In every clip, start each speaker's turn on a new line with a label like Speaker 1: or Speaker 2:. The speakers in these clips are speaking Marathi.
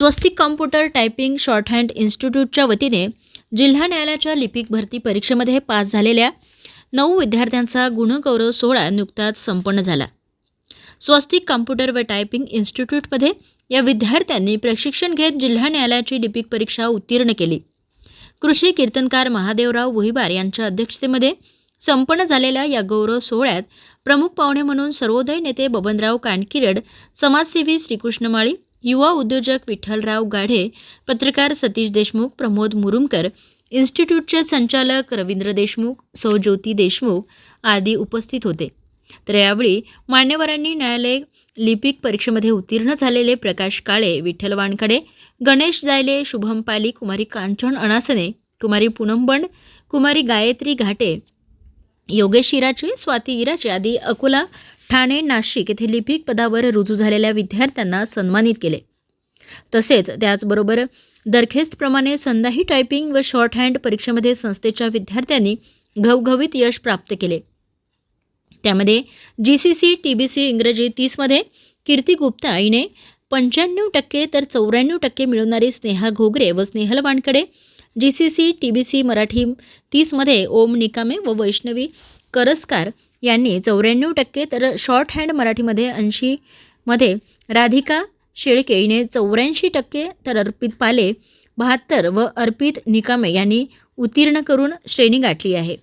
Speaker 1: स्वस्तिक कॉम्प्युटर टायपिंग शॉर्ट हँड इन्स्टिट्यूटच्या वतीने जिल्हा न्यायालयाच्या लिपिक भरती परीक्षेमध्ये पास झालेल्या नऊ विद्यार्थ्यांचा गुणगौरव सोहळा नुकताच संपन्न झाला. स्वस्तिक कॉम्प्युटर व टायपिंग इन्स्टिट्यूटमध्ये या विद्यार्थ्यांनी प्रशिक्षण घेत जिल्हा न्यायालयाची लिपिक परीक्षा उत्तीर्ण केली. कृषी कीर्तनकार महादेवराव वहिबार यांच्या अध्यक्षतेमध्ये संपन्न झालेल्या या गौरव सोहळ्यात प्रमुख पाहुणे म्हणून सर्वोदय नेते बबनराव कानकिरड समाजसेवी श्रीकृष्ण माळी युवा उद्योजक विठ्ठलराव गाढे पत्रकार सतीश देशमुख प्रमोद मुरुमकर इन्स्टिट्यूटचे संचालक रवींद्र देशमुख सौ ज्योती देशमुख आदी उपस्थित होते. तर यावेळी मान्यवरांनी न्यायालय लिपिक परीक्षेमध्ये उत्तीर्ण झालेले प्रकाश काळे विठ्ठल वानखडे गणेश जायले शुभम पाली कुमारी कांचन अणासने कुमारी पूनम बंड कुमारी गायत्री घाटे योगेश इराचे स्वाती इराचे आदी अकोला ठाणे नाशिक येथे लिपिक पदावर रुजू झालेल्या विद्यार्थ्यांना सन्मानित केले. तसेच त्याचबरोबर दरखेस्तप्रमाणे संदाही टायपिंग व शॉर्ट हँड परीक्षेमध्ये संस्थेच्या विद्यार्थ्यांनी घवघवीत यश प्राप्त केले. त्यामध्ये G C C T B C इंग्रजी तीसमध्ये कीर्ती गुप्ता हिने पंच्याण्णव टक्के तर चौऱ्याण्णव टक्के मिळवणारी स्नेहा घोगरे व Snehal Wankade G C C T B C Marathi तीसमध्ये ओम निकामे व वैष्णवी करसकार यांनी चौऱ्याण्णव टक्के तर शॉर्ट हँड मराठीमध्ये ऐंशीमध्ये राधिका शेळके हिने चौऱ्याऐंशी टक्के तर अर्पित पाले बहात्तर व अर्पित निकामे यांनी उत्तीर्ण करून श्रेणी गाठली आहे.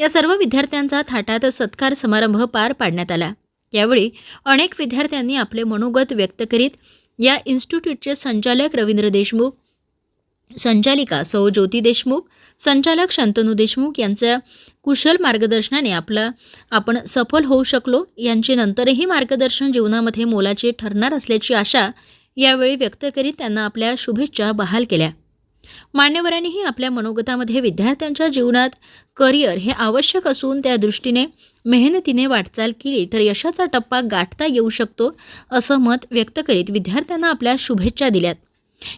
Speaker 1: या सर्व विद्यार्थ्यांचा थाटात सत्कार समारंभ पार पाडण्यात आला. यावेळी अनेक विद्यार्थ्यांनी आपले मनोगत व्यक्त करीत या इन्स्टिट्यूटचे संचालक रवींद्र देशमुख संचालिका सौ ज्योती देशमुख संचालक शंतनू देशमुख यांच्या कुशल मार्गदर्शनाने आपला आपण सफल होऊ शकलो यांचे नंतरही मार्गदर्शन जीवनामध्ये मोलाचे ठरणार असल्याची आशा यावेळी व्यक्त करीत त्यांना आपल्या शुभेच्छा बहाल केल्या. मान्यवरांनीही आपल्या मनोगतामध्ये विद्यार्थ्यांच्या जीवनात करिअर हे आवश्यक असून त्या दृष्टीने मेहनतीने वाटचाल केली तर यशाचा टप्पा गाठता येऊ शकतो असं मत व्यक्त करीत विद्यार्थ्यांना आपल्या शुभेच्छा दिल्यात.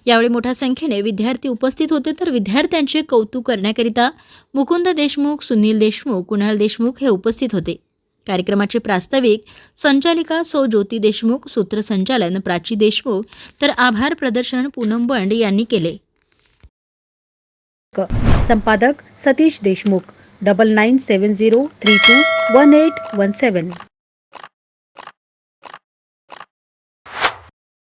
Speaker 1: यावेळी मोठ्या संख्येने विद्यार्थी उपस्थित होते. तर विद्यार्थ्यांचे कौतुक करण्याकरिता मुकुंद देशमुख सुनील देशमुख कुणाल देशमुख हे उपस्थित होते. कार्यक्रमाचे प्रास्ताविक संचालिका सौ ज्योती देशमुख सूत्रसंचालन प्राची देशमुख तर आभार प्रदर्शन पूनम बंड यांनी केले.
Speaker 2: संपादक Satish Deshmukh double nine seven zero three two one eight one seven